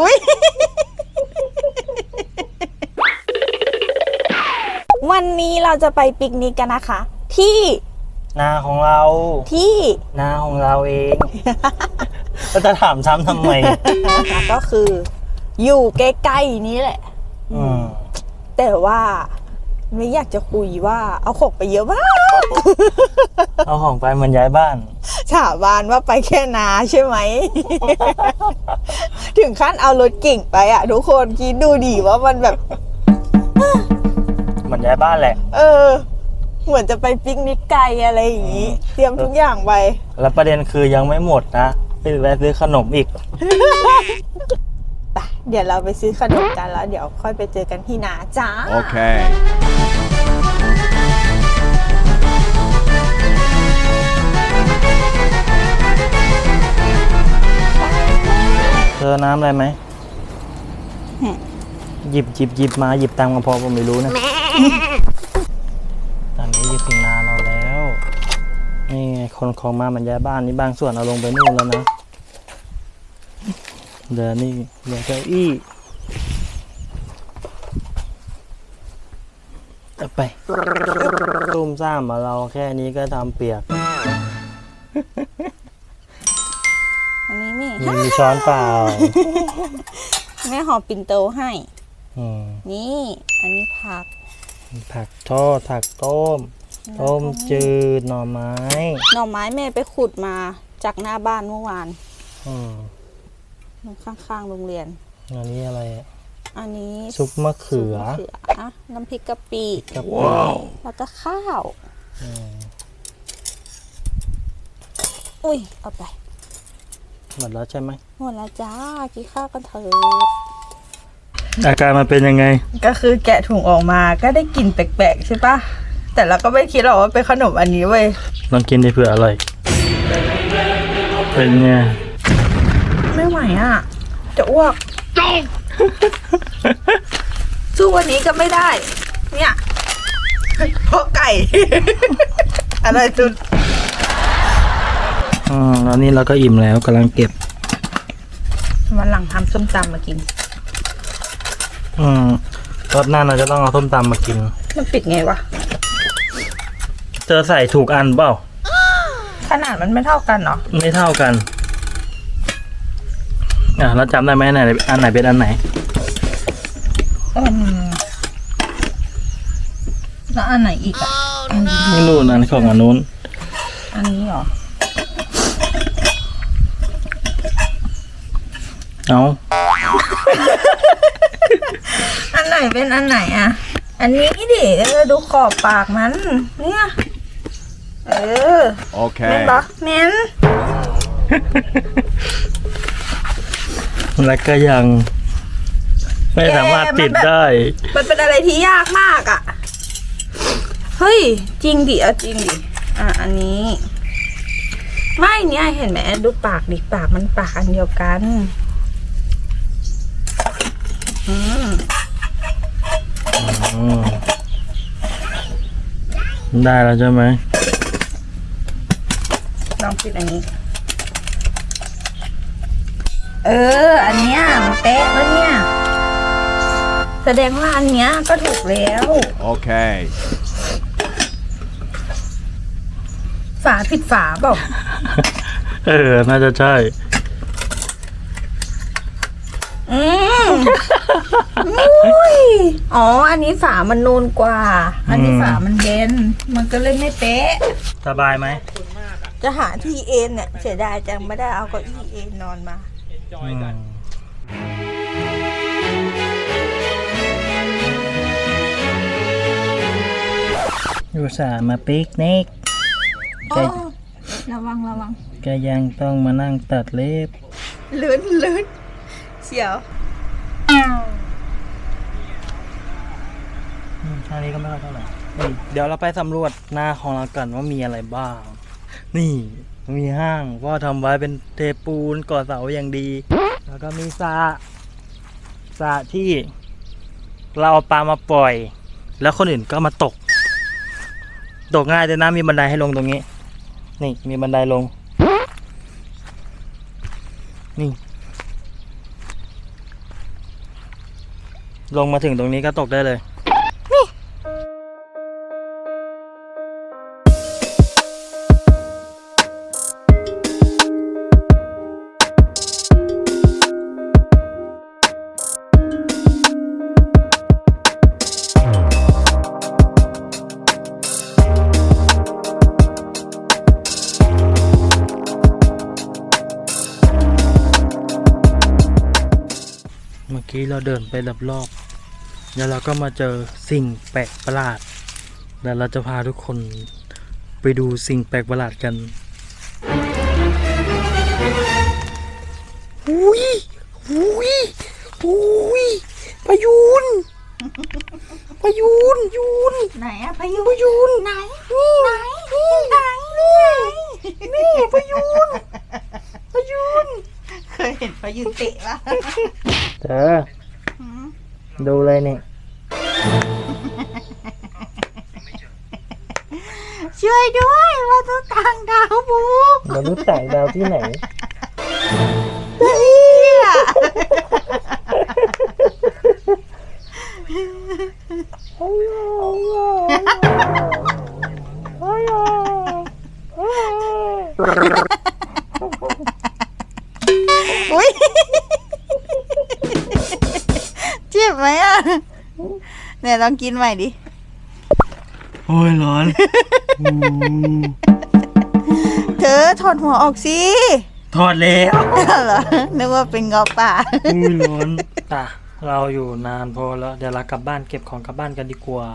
อุ้ยวันนี้เราจะไปปิกนิกกันนะคะ ที่นาของเราที่นาของเราเองก็จะถามซ้ำทำไม ก็คือ อยู่ใกล้ๆนี้แหละอืมแต่ว่าไม่อยากจะคุยว่า เอาของไปเยอะมาก เอาของไปเหมันย้ายบ้าน สาบานว่าไปแค่นาใช่ไหม ถึงขั้นเอารถเก่งไปอะทุกคนคิดดูดิว่ามันแบบ เหมันย้ายบ้านแหละ เออ เหมือนจะไปปิกนิกไกลอะไรอย่างนี้ เตรียมทุกอย่างไป แล้วประเด็นคือยังไม่หมดนะไปแวะซื้อขนมอีกไปเดี๋ยวเราไปซื้อขนมกันแล้ว เดี๋ยวค่อยไปเจอกันที่นาจ้า Okay. เจอน้ำอะไรไหม หยิบหยิบหยิบมาหยิบตังค์มาพอผมไม่รู้นะ ตอนนี้หยิบถึงนาเราแล้ว นี่ไงคนของมามันย้ายบ้านนี่บางส่วนเอาลงไปนู่นแล้วนะเดี๋ยวนี่เดี๋ยวเก้าอี้เอาไปตุ้มซ่ามมาเราแค่นี้ก็ทำเปียก มีมีช้อนเปล่า แม่หอมปิ่นโตให้ อืมนี่ อันนี้ผัก ผักทอดผักต้ม ต้มจืดหน่อไม้ หน่อไม้แม่ไปขุดมาจากหน้าบ้านเมื่อวานอืมข้างๆโรงเรียน อันนี้อะไรอะอันนี้ซุปมะเขือ ซุปมะเขือน้ำพริกกะปิกับแล้วก็ข้าว อืมอุ้ย เอาไป หมดแล้วใช่ไหมหมดแล้วจ้ากินข้าวกันเถอะอาการมันเป็นยังไง ก็คือแกะถุงออกมาก็ได้กลิ่นแปลกๆใช่ปะแต่เราก็ไม่คิดหรอกว่าเป็นขนมอันนี้เว้ยลองกินดิเผื่ออร่อย เป็นไง ไม่ไหวอะ จะอ้วก สู้วันนี้ก็ไม่ได้ เนี่ยเพราะไก่ อะไรจุด อืมแล้วนี่เราก็อิ่มแล้วกำลังเก็บ วันหลังทำส้มตำมากิน อืมรอบหน้าเราจะต้องเอาส้มตำมากิน มันปิดไงวะ เจอใส่ถูกอันเปล่า ขนาดมันไม่เท่ากันเนาะไม่เท่ากัน อะแล้วจำได้ไหมอันไหนอันไหนเป็นอันไหน อืมแล้วอันไหนอีกอะไม่นู่นอันของอันนู้น อันนี้เหรอ เอาอันไหนเป็นอันไหนอะ อันนี้ดิเออดูขอบปากมัน เนี่ย เออเมน Okay. ปะเมนแล้วก็ยัง ไม่สามารถติดได้ มันเป็นอะไรที่ยากมากอะ เฮ้ย จริงดิเอาจริงดิ อะ อันนี้ ไม่เนี่ยเห็นไหมดูปากดิปากมันปากอันเดียวกันอืมอืม ได้แล้วใช่ไหมลองปิดอันนี้ เออ อันเนี้ยมันเป๊ะแล้วเนี่ย แสดงว่าอันเนี้ยก็ถูกแล้ว Okay. ฝาผิดฝาเปล่าเออ น่าจะใช่ อืมอุ้ยอ๋อ อันนี้ฝามันนูนกว่า อันนี้อืมฝามันเบนมันก็เลยไม่เป๊ะ สบายไหม จะหาที่เอ็นเนี่ยเสียดายจังไม่ได้เอาเก้าอี้เอ็นนอนมาอืมอุตส่าห์มาปิกนิกโอ้ระวังระวังก็ยังต้องมานั่งตัดเล็บ ลื่นลื่น เสียวอืมท่านี้ก็ไม่ค่อยเท่าไหร่นี่เดี๋ยวเราไปสำรวจหน้าของเรากันว่ามีอะไรบ้าง นี่มีห้างพ่อทำไว้เป็นเทปูนก่อเสาอย่างดี แล้วก็มีสระสระที่เราเอาปลามาปล่อย แล้วคนอื่นก็มาตก ตกง่ายเลยนะมีบันไดให้ลงตรงนี้ นี่มีบันไดลง นี่ ลงมาถึงตรงนี้ก็ตกได้เลย เมื่อกี้เราเดินไปรอบๆแล้วเราก็มาเจอสิ่งแปลกประหลาด แล้วเราจะพาทุกคนไปดูสิ่งแปลกประหลาดกันอุ้ยอุ้ยอุ้ยพายุนพายุนยุนไหนอะพายุพายุนไหนไหนไหนนี่นี่พายุนพายุนเคยเห็นพายุเตะปะ เธอดูเลยเนี่ยช่วยด้วยว่าตัวต่างดาวบุกมนุษย์ต่างดาวที่ไหนเนี่ย เนี่ยลองกินใหม่ดิ โอ้ยร้อนเธอถอดหัวออกสิถอดแล้วเหรอนึกว่าเป็นเงาะป่าอุ้ยร้อนตะเราอยู่นานพอแล้ว เดี๋ยวเรากลับบ้านเก็บของกลับบ้านกันดีกว่า